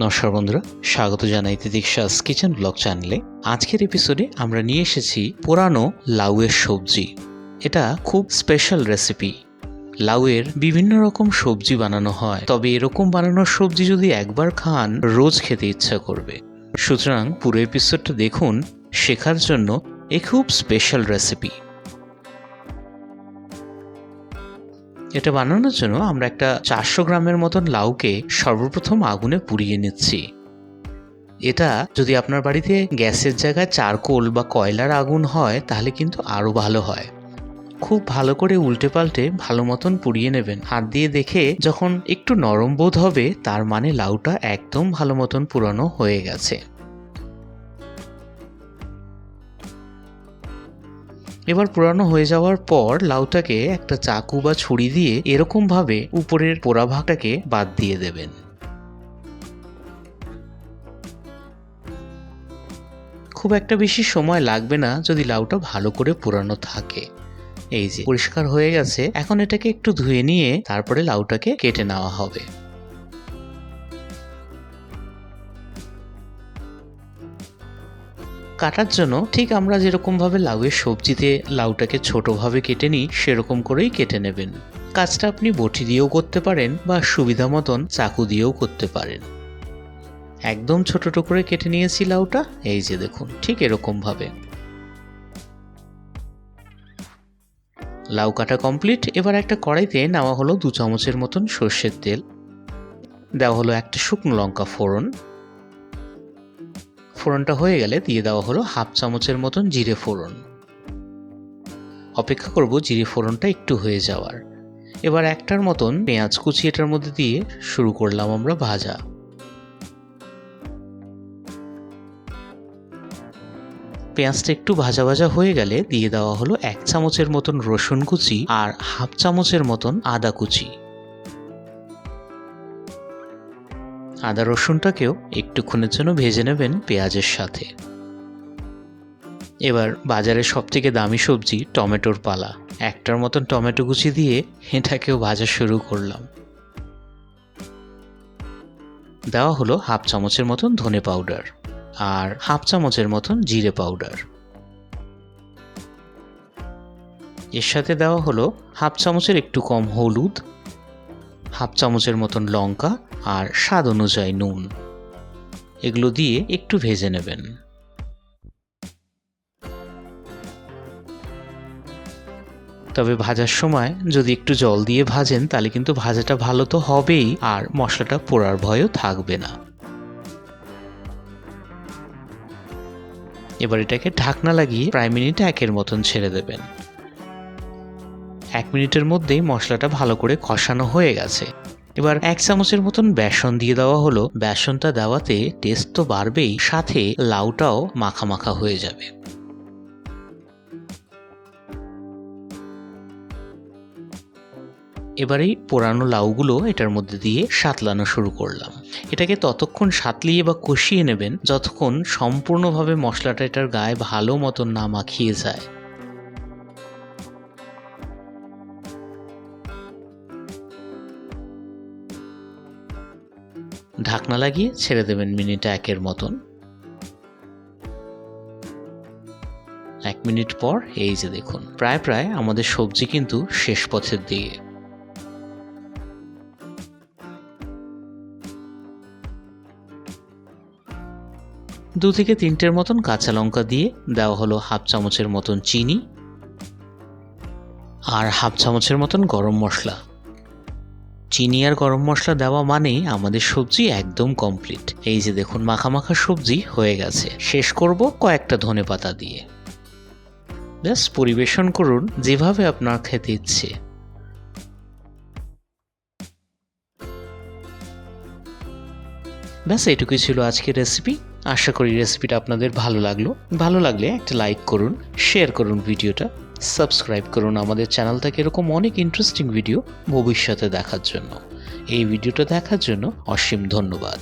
নমস্কার বন্ধুরা, স্বাগত জানাই তিদিক্ষাস কিচেন ব্লগ চ্যানেলে। আজকের এপিসোডে আমরা নিয়ে এসেছি পুরানো লাউয়ের সবজি। এটা খুব স্পেশাল রেসিপি লাউয়ের বিভিন্ন রকম সবজি বানানো হয়। তবে এরকম বানানোর সবজি যদি একবার খান, রোজ খেতে ইচ্ছা করবে। সুতরাং পুরো এপিসোডটা দেখুন, শেখার জন্য এ খুব স্পেশাল রেসিপি এটা বানানোর জন্য আমরা একটা চারশো গ্রামের মতন লাউকে সর্বপ্রথম আগুনে পুড়িয়ে নিচ্ছি। এটা যদি আপনার বাড়িতে গ্যাসের জায়গায় চারকোল বা কয়লার আগুন হয়, তাহলে কিন্তু আরও ভালো হয়। খুব ভালো করে উল্টে পাল্টে ভালো মতন পুড়িয়ে নেবেন। হাত দিয়ে দেখে যখন একটু নরম বোধ হবে, তার মানে লাউটা একদম ভালো মতন পুরানো হয়ে গেছে। এবার পোড়ানো হয়ে যাওয়ার পর লাউটাকে একটা চাকু বা ছুরি দিয়ে এরকম ভাবে উপরের পোড়া ভাগটাকে বাদ দিয়ে দেবেন। খুব একটা বেশি সময় লাগবে না যদি লাউটা ভালো করে পোড়ানো থাকে। এই যে, পরিষ্কার হয়ে গেছে। এখন এটাকে একটু ধুয়ে নিয়ে তারপরে লাউটাকে কেটে নেওয়া হবে। কাটার জন্য ঠিক আমরা যেরকমভাবে লাউয়ের সবজিতে লাউটাকে ছোটোভাবে কেটে নিই, সেরকম করেই কেটে নেবেন। কাজটা আপনি বটি দিয়েও করতে পারেন বা সুবিধা মতন চাকু দিয়েও করতে পারেন। একদম ছোট টুকরে কেটে নিয়েছি লাউটা, এই যে দেখুন, ঠিক এরকমভাবে। লাউ কাটা কমপ্লিট, এবার একটা কড়াইতে নেওয়া হলো দু চামচের মতন সর্ষের তেল। দেওয়া হলো একটা শুকনো লঙ্কা ফোড়ন। ফোড়নটা হয়ে গেলে দিয়ে দেওয়া হলো হাফ চামচের মতন জিরে ফোড়ন। অপেক্ষা করব জিরে ফোড়নটা একটু হয়ে যাওয়ার। এবার একটার মতন পেঁয়াজ কুচি এটার মধ্যে দিয়ে শুরু করলাম আমরা ভাজা। পেঁয়াজটা একটু ভাজা ভাজা হয়ে গেলে দিয়ে দেওয়া হলো এক চামচের মতন রসুন কুচি আর হাফ চামচের মতন আদা কুচি। আদা রসুনটাকেও একটুক্ষণের জন্য ভেজে নেবেন পেঁয়াজের সাথে। এবার বাজারের সব থেকে দামি সবজি টমেটোর পালা। একটার মতন টমেটো কুচি দিয়ে এটাকেও ভাজা শুরু করলাম। দেওয়া হলো হাফ চামচের মতন ধনে পাউডার আর হাফ চামচের মতন জিরে পাউডার। এর সাথে দেওয়া হলো হাফ চামচের একটু কম হলুদ হাফ চামচের মতন লঙ্কা আর স্বাদ অনুযায়ী নুন। এগুলো দিয়ে একটু ভেজে নেবেন। তবে ভাজার সময় যদি একটু জল দিয়ে ভাজেন, তাহলে কিন্তু ভাজাটা ভালো তো হবেই আর মশলাটা পোড়ার ভয়ও থাকবে না। এবার এটাকে ঢাকনা লাগিয়ে প্রায় মিনিট একের মতন ছেড়ে দেবেন। এক মিনিটের মধ্যেই মশলাটা ভালো করে কষানো হয়ে গেছে। এবার এক চামচের মতন বেসন দিয়ে দেওয়া হলো। বেসনটা দেওয়াতে টেস্ট তো বাড়বেই, সাথে লাউটাও মাখা মাখা হয়ে যাবে। এবারেই পোড়ানো লাউগুলো এটার মধ্যে দিয়ে সাতলানো শুরু করলাম। এটাকে ততক্ষণ সাতলিয়ে বা কষিয়ে নেবেন, যতক্ষণ সম্পূর্ণভাবে মশলাটা এটার গায়ে ভালো মতন না মাখিয়ে যায়। ঢাকনা লাগিয়ে ছেড়ে দেবেন মিনিট একের মতন। এক মিনিট পর এই যে দেখুন, প্রায় প্রায় আমাদের সবজি কিন্তু শেষ পথের দিকে। দু থেকে তিনটের মতন কাঁচা লঙ্কা দিয়ে দেওয়া হলো হাফ চামচের মতন চিনি আর হাফ চামচের মতন গরম মশলা। চিনি আর গরম মশলা দেওয়া মানেই আমাদের সবজি একদম কমপ্লিট এই যে দেখুন মাখা সবজি হয়ে গেছে। শেষ করব কয়েকটা ধনে পাতা দিয়ে। ব্যাস, পরিবেশন করুন যেভাবে আপনার খেতে ইচ্ছে। ব্যাস, এটুকুই ছিল আজকের রেসিপি আশা করি রেসিপিটা আপনাদের ভালো লাগল। ভালো লাগলে একটা লাইক করুন শেয়ার করুন ভিডিওটা। সাবস্ক্রাইব করুন আমাদের চ্যানেল থেকে এরকম অনেক ইন্টারেস্টিং ভিডিও ভবিষ্যতে দেখার জন্য। এই ভিডিওটা দেখার জন্য অসীম ধন্যবাদ।